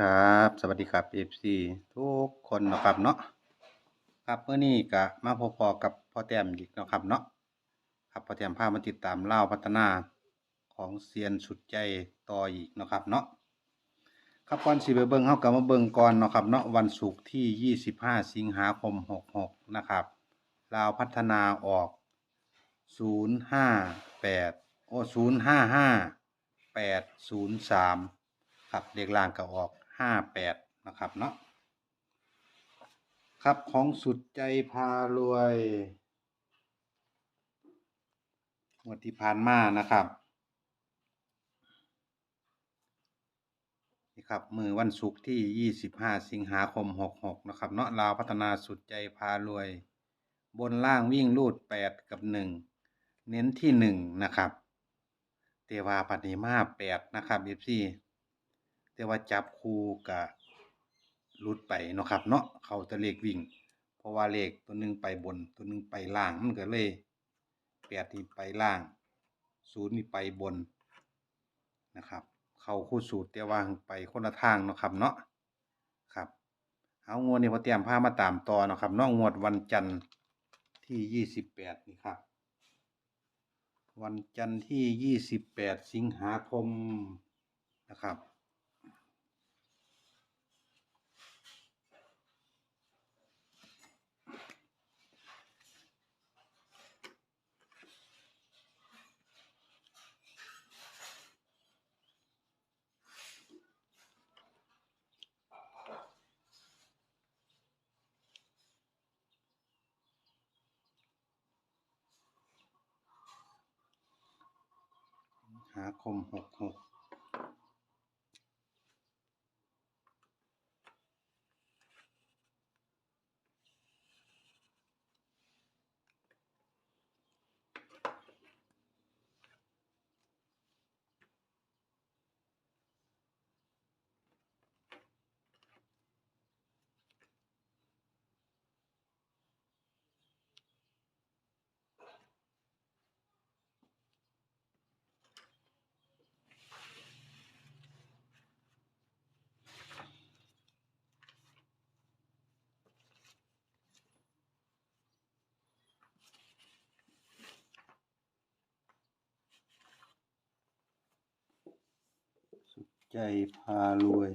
ครับ สวัสดีครับ FC ทุกคนนะครับเนาะครับเมื่อนี้ก็มาพบๆกับพ่อแต้มอีกนะครับเนาะครับพ่อแต้มพามาติดตามเล่าพัฒนาของเซียนสุดใจต่ออีกนะครับเนาะครับก่อนสิไปเบิ่งเฮาก็มาเบิ่งก่อนนะครับเนาะวันศุกร์ที่ 25 สิงหาคม 66 นะครับลาวพัฒนาออก 058 โอ้ 055 803 ครับเลขล่างก็ออก 58นะครับเนาะครับของสุดใจพารวยงวดที่ผ่านมานะครับนี่ครับมือวันศุกร์ที่ 25 สิงหาคม 66 นะครับ เนาะลาวพัฒนาสุดใจพารวย บนล่างวิ่งรูด 8 กับ 1 เน้นที่ 1 นะครับเตวาปฏิมา 8 นะครับ FC แต่ว่าจับคู่กับรุดไปเนาะครับ เนาะเขาจะเลขวิ่ง เพราะว่าเลขตัวหนึงไปบน ตัวหนึงไปล่างมันก็เลยแปดนี่ไปล่างศูนย์นี่ไปบนนะครับ เขาคู่สูตรแต่ว่าไปคนละทางเนาะครับ เนาะครับเอางวดนี้พอเตรียมผ้ามาตามต่อเนาะครับนาะงวดวันจันทร์ที่ยี่สิบแปดนี่ครับ วันจันทร์ที่ยี่สิบแปดสิงหาคมนะครับ หาคมหกหกสุด ใจพารวย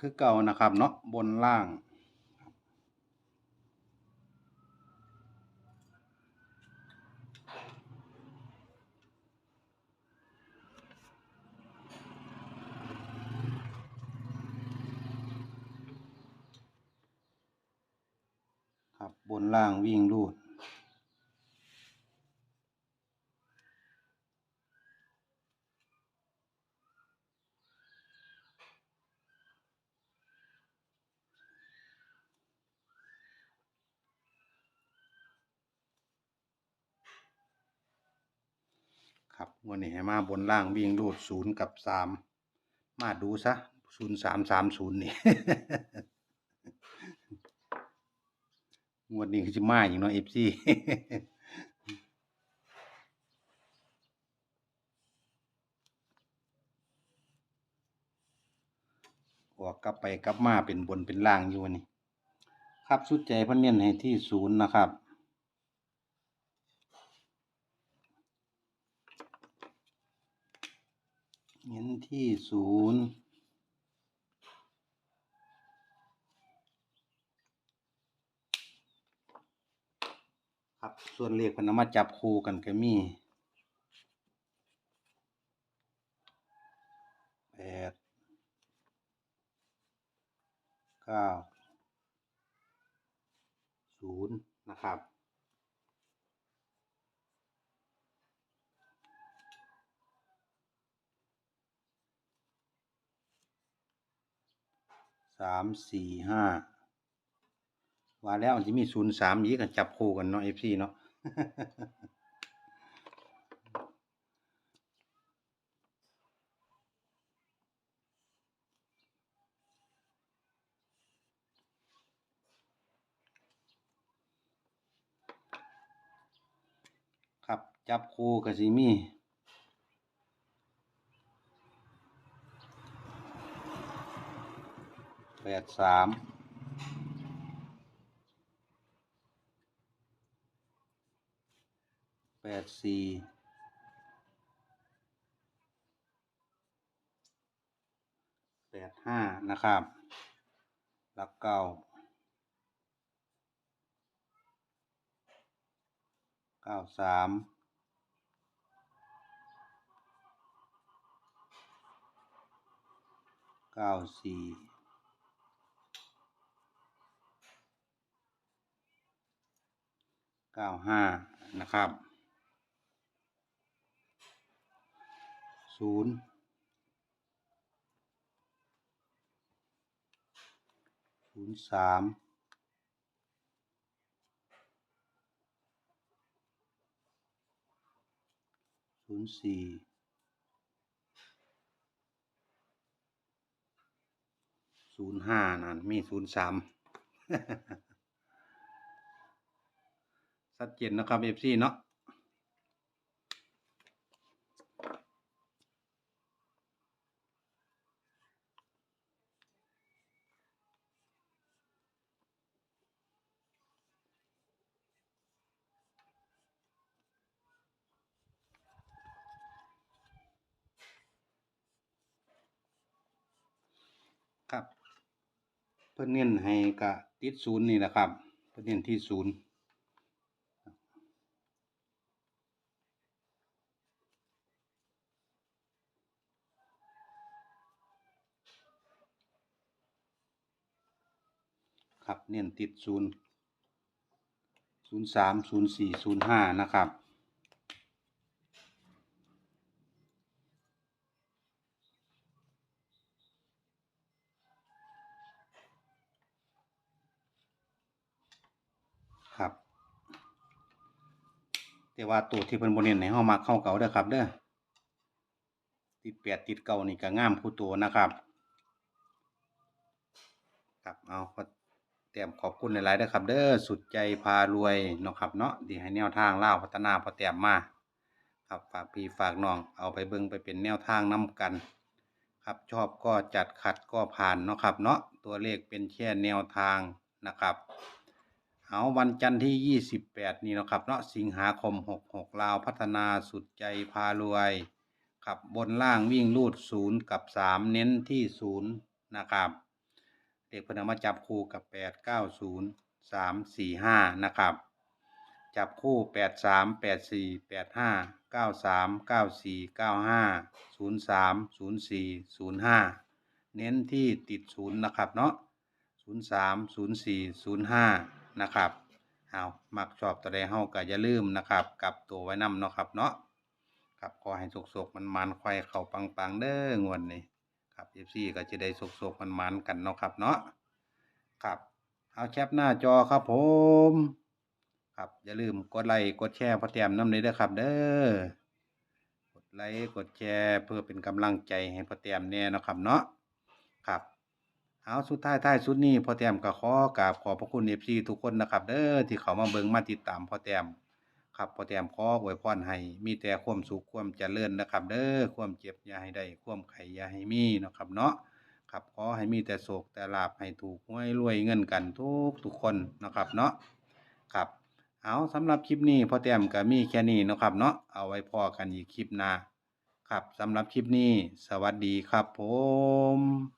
คือเก่านะครับเนาะบนล่าง ครับบนล่างวิ่งรูด ครับงวันนี้ให้มาบนล่างวิ่งรูดศูนย์กับสามมาดูซะศูนย์สามสามศูนย์นี่งวดนี้คือจะมาอย่างเน้อยเอฟซีออกกลับไปกลับมาเป็นบนเป็นล่างอยู่วันนี้ครับสุดใจพันเน้นให้ที่ศูนย์นะครับ เน้นที่ศูนย์ครับ ส่วนเลขเพนมาจับคู่กันก็มีแปดเก้าศูนย์นะครับ สามสี่ห้าว่าแล้วมันจะมีศูนย์สามยีกันจับคู่กันเนาะเอฟซีเนาะครับ จับคู่กับสิมี ปดสามแปดสี่แปดห้านะครับหลักเก้าเก้าสามเก้าสี่ เก้าห้านะครับศูนย์ศูนย์สามศูนย์สี่ศูนย์ห้านั่นมีศูนย์สาม ชัดเจนนะครับเอฟซีเนาะครับ เพื่อนเน้นให้กะติดศูนย์นี่แหละครับ เพื่อนเน้นที่ศูนย์ ครับ เน้นติดศูนย์ศูนย์สามศูนย์สี่ศูนย์ห้านะครับ ครับ แต่ว่าตัวที่เพิ่นบ่เน้นให้เฮามักเข้าเก่าเด้อครับเด้อติดแปดติดเก่านี่ก็งามคู่ตัวนะครับ ครับเอา ก็เตรียมขอบคุณหลายๆเด้อครับ เด้อสุดใจพารวยเนาะครับเนาะที่ให้แนวทางเล่าพัฒนาพอเตรียมมาครับฝากพี่ฝากน้องเอาไปเบิ่งไปเป็นแนวทางนํกัน ครับชอบก็จัดขัดก็ผ่านเนาะครับ เนาะตัวเลขเป็นแค่แนวทางนะครับเอาวันจันทร์ที่ 28 นี่เนาะครับเนาะสิงหาคม 66 ลาวพัฒนาสุดใจพารวยขับบนล่างวิ่งลูด 0 กับ 3 เน้นที่ 0 นะครับ เด็กเพนเอามาจับคู่กับ8 9 0 3 4 5นะครับ จับคู่8 3 8 4 8 5 9 3 9 4 9 5 0 3 0 4 0 5เน้นที่ติด0นย์นะครับเนาะ0 3 0 4 0 5นะครับเอามักชอบตัวใดเฮาก็อย่าลืมนะครับกลับตัวไว้นำเนาะครับเนาะครับขอให้สุกๆมันมันๆควายเข้าปังๆเด้องวดนี้ ครับ FC ก็จะได้สุกๆมันมันกันเนาะครับเนาะครับเอาแคปหน้าจอครับผมครับอย่าลืมกดไลค์กดแชร์พอแต้มน้ำเลยเด้อครับ เด้อกดไลค์กดแชร์เพื่อเป็นกำลังใจให้พอแต้มแน่เนาะครับเนาะครับเอาสุดท้ายท้ายสุดนี้พอแต้มก็ขอกราบขอบพระคุณ FC ทุกคนนะครับ เด้อที่เขามาเบิ่งมาติดตามพอแต้ม ครับพอแต้มขออวยพรให้มีแต่ความสุขความเจริญนะครับ เด้อความเจ็บอย่าให้ได้ความไข้อย่าให้มีนะครับเนาะครับขอให้มีแต่โศกแต่ลาบให้ถูกหวยรวยเงินกันทุกทุกคนนะครับเนาะครับเอาสำหรับคลิปนี้พอแต้มก็มีแค่นี้นะครับเนาะเอาไว้พอกันอีกคลิปหน้าครับสำหรับคลิปนี้ สวัสดีครับผม